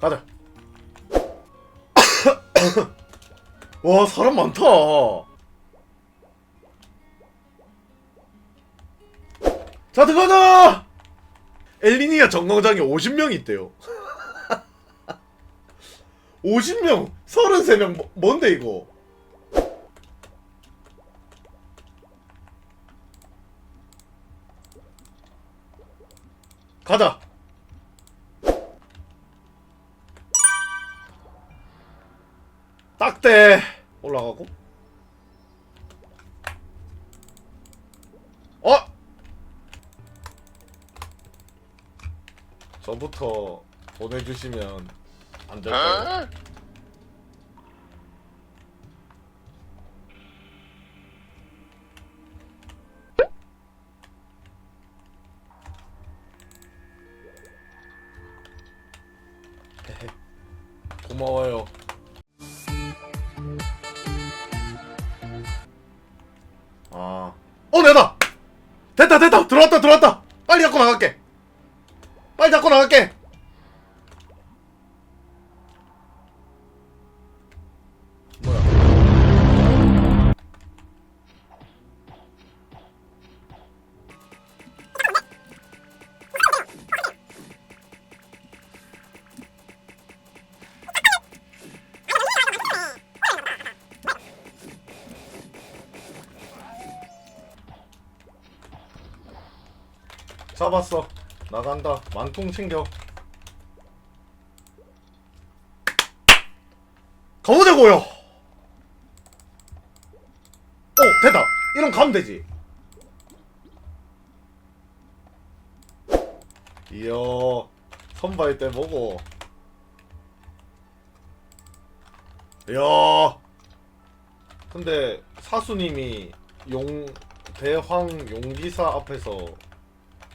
가자. 와 사람 많다. 자 들어가자. 엘리니아 정거장에 50명이 있대요. 50명, 33명 뭐, 뭔데 이거? 가자. 딱대 올라가고. 어? 저부터 보내주시면 안 될까요? 들어왔다 들어왔다. 빨리 잡고 나갈게. 빨리 잡고 나갈게. 잡았어. 나간다. 만통 챙겨. 가보자 고요. 어, 됐다. 이런 가면 되지. 이야, 선발 때 뭐고? 이야. 근데 사수님이 용 대황 용기사 앞에서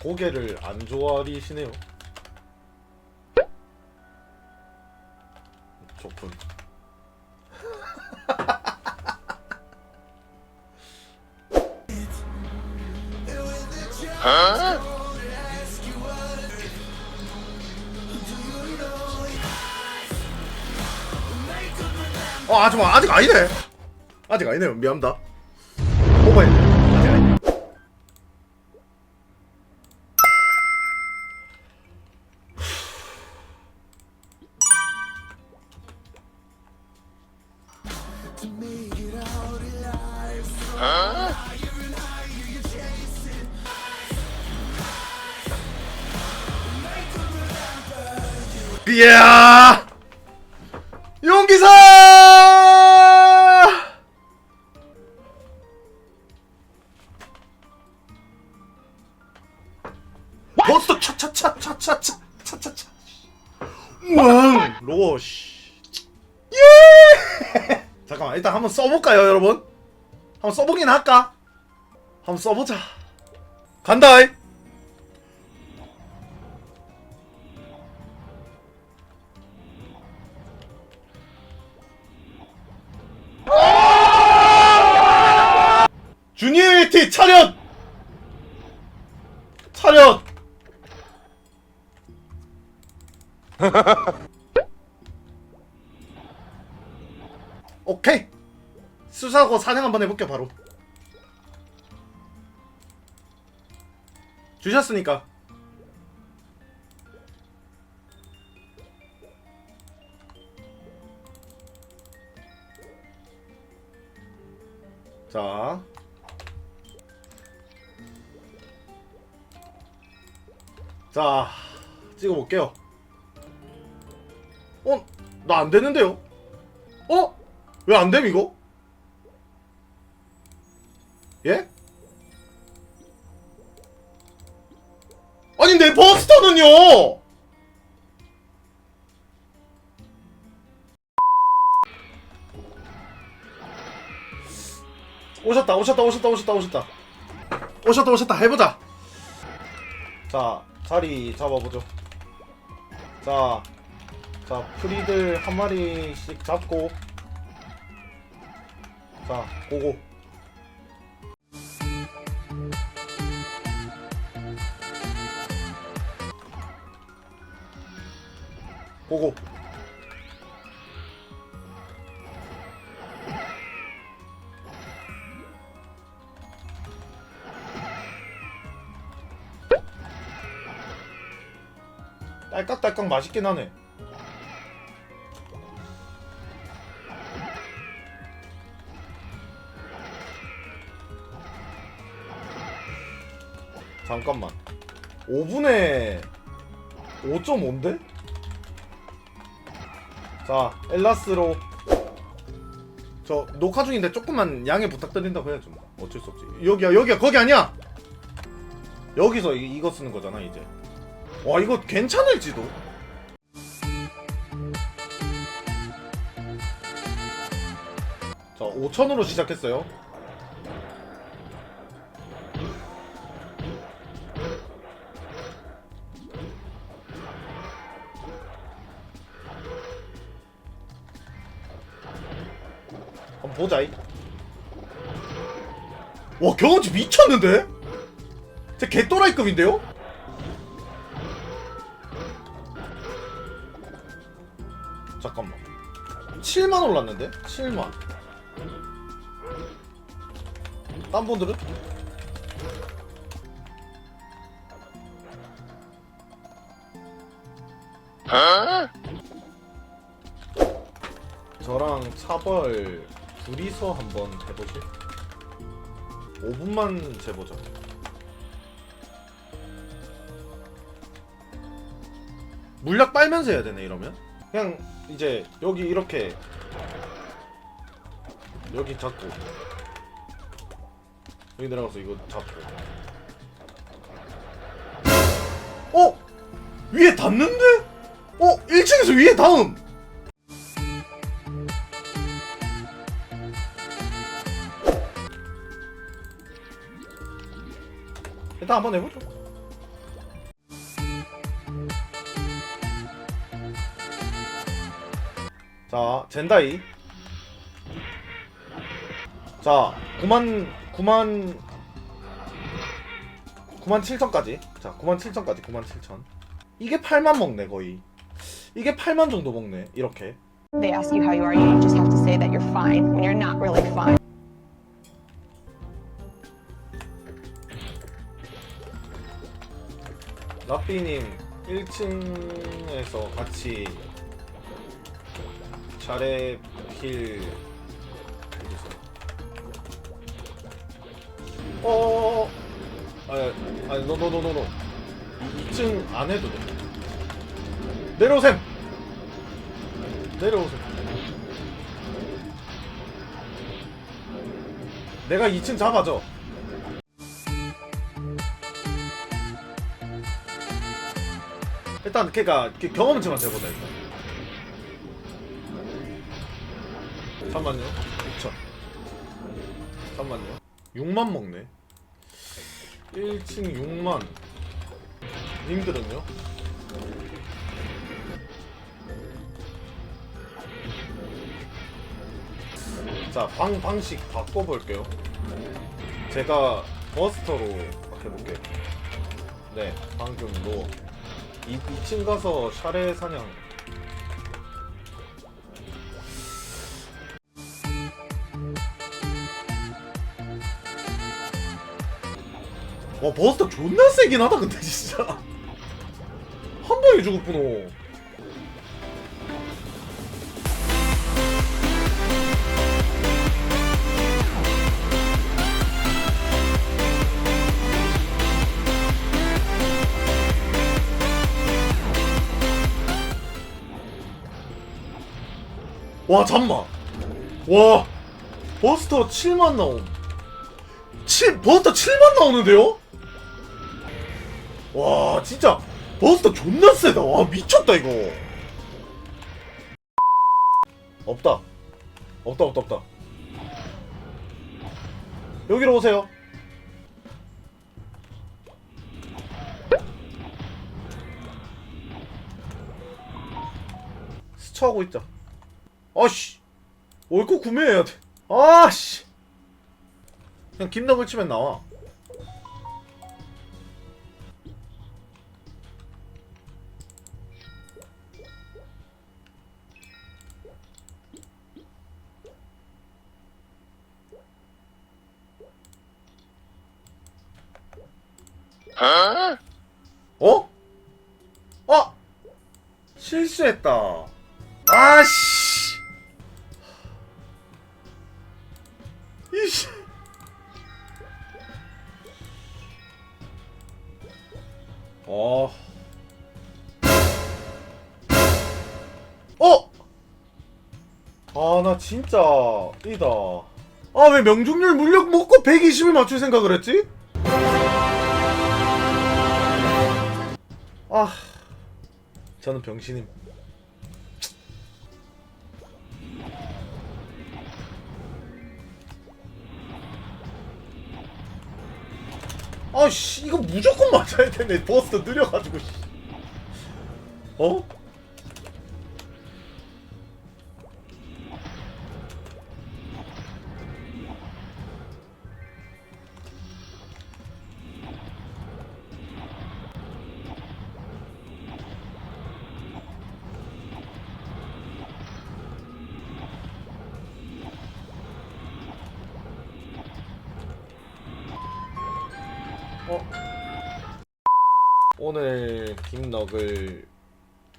고개를 안 좋아하시네요. 좋군. 어 아직 아직 아니네. 아직 아니네요. 미안합니다. 아니네. 이야! 용기사! 버스 차차차차차차 차차 왕 로고 예! 잠깐만 일단 한번 써볼까요 여러분? 한번 써보긴 할까? 한번 써보자 간다이 주니어티 차렷! 차렷! 오케이! 수사고 사냥 한번 해볼게 바로 주셨으니까 자 자, 찍어볼게요. 어? 나 안 되는데요? 어? 왜 안 됨, 이거? 예? 아니, 내 버스터는요! 오셨다, 오셨다, 오셨다, 오셨다, 오셨다. 오셨다, 오셨다. 해보자. 자, 자리 잡아보죠. 자, 자, 프리들 한 마리씩 잡고. 자, 고고. 고고 딸깍딸깍 맛있긴 하네. 잠깐만. 5분에 5.5인데? 자 엘라스로. 저 녹화 중인데 조금만 양해 부탁드린다고 해야죠 뭐. 어쩔 수 없지. 여기야 여기야 거기 아니야! 여기서 이, 이거 쓰는 거잖아 이제 와 이거 괜찮을지도 자 5천으로 시작했어요 한번 보자. 이. 와 경험치 미쳤는데? 제 개또라이급인데요? 7만 올랐는데? 7만. 딴 분들은? 저랑 차벌 둘이서 한번 해보실? 5분만 재보자. 물약 빨면서 해야 되네 이러면? 그냥 이제 여기 이렇게 여기 잡고 여기 내려가서 이거 잡고 어? 위에 닿는데? 어? 1층에서 위에 닿음! 일단 한번 해보죠. 젠다이. 자, 9만 9만 9만 7천까지. 자, 9만 7천까지. 9만 7천. 이게 8만 먹네, 거의. 이게 8만 정도 먹네. 이렇게. They ask you how you are, you just have to say that you're fine when you're not really fine. 라삐님 1층에서 같이 자레 필. 어어어 아니 아니 노노노노노 2층 안 해도 돼. 내려오셈! 내려오셈. 내가 2층 잡아줘. 일단 걔가 그 경험치만 재보자 일단 잠만요. 6천 잠만요. 6만 먹네. 1층 6만. 님들은요? 자 방, 방식 바꿔볼게요. 제가 버스터로 해볼게요. 네 방금 로 2, 2층 가서 샤레 사냥 와 버스터 존나 세긴 하다 근데 진짜. 한 방에 죽었구나. 와 잠만 와 버스터 7만 나옴. 7 버스터 7만 나오는데요? 와 진짜. 버스터 존나 세다. 와 미쳤다 이거. 없다. 없다 없다 없다. 여기로 오세요. 스쳐하고 있자. 아씨. 올거 구매해야 돼. 아씨. 그냥 김덕을 치면 나와 어? 어? 실수했다. 아씨. 이씨. 어. 어? 아, 나 진짜 이다. 아, 왜 명중률 물력 먹고 120을 맞출 생각을 했지? 아, 저는 병신임. 아씨, 이거 무조건 맞아야 되네. 버스 느려가지고. 씨. 어? 어? 오늘 김너글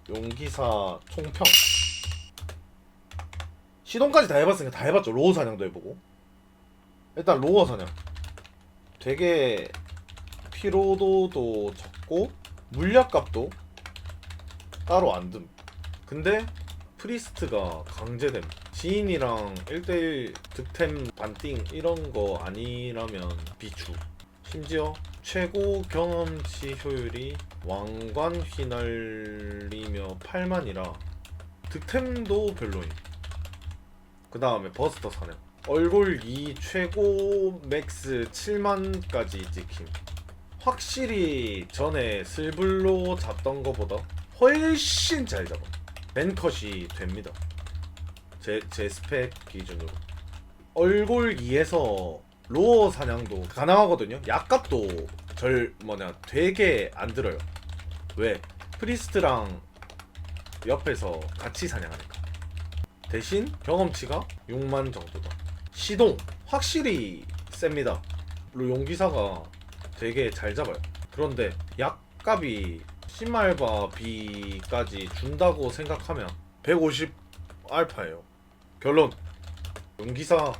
용기사 총평. 시동까지 다 해봤으니까 다 해봤죠. 로어 사냥도 해보고. 일단 로어 사냥. 되게 피로도도 적고 물약값도 따로 안듦 근데 프리스트가 강제됨. 지인이랑 1대1 득템 반띵 이런 거 아니라면 비추 심지어 최고 경험치 효율이 왕관 휘날리며 8만이라 득템도 별로임. 그 다음에 버스터 사냥. 얼굴 2 최고 맥스 7만까지 찍힘. 확실히 전에 슬블로 잡던 거보다 훨씬 잘 잡아. 벤컷이 됩니다. 제, 제 스펙 기준으로. 얼굴 2에서 로어 사냥도 가능하거든요. 약값도 절 뭐냐 되게 안 들어요. 왜? 프리스트랑 옆에서 같이 사냥하니까. 대신 경험치가 6만 정도다. 시동 확실히 셉니다. 용기사가 되게 잘 잡아요. 그런데 약값이 신말바 B까지 준다고 생각하면 150 알파예요. 결론 용기사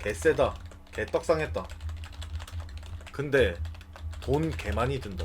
개세다. 개떡상했다. 근데 돈 개 많이 든다.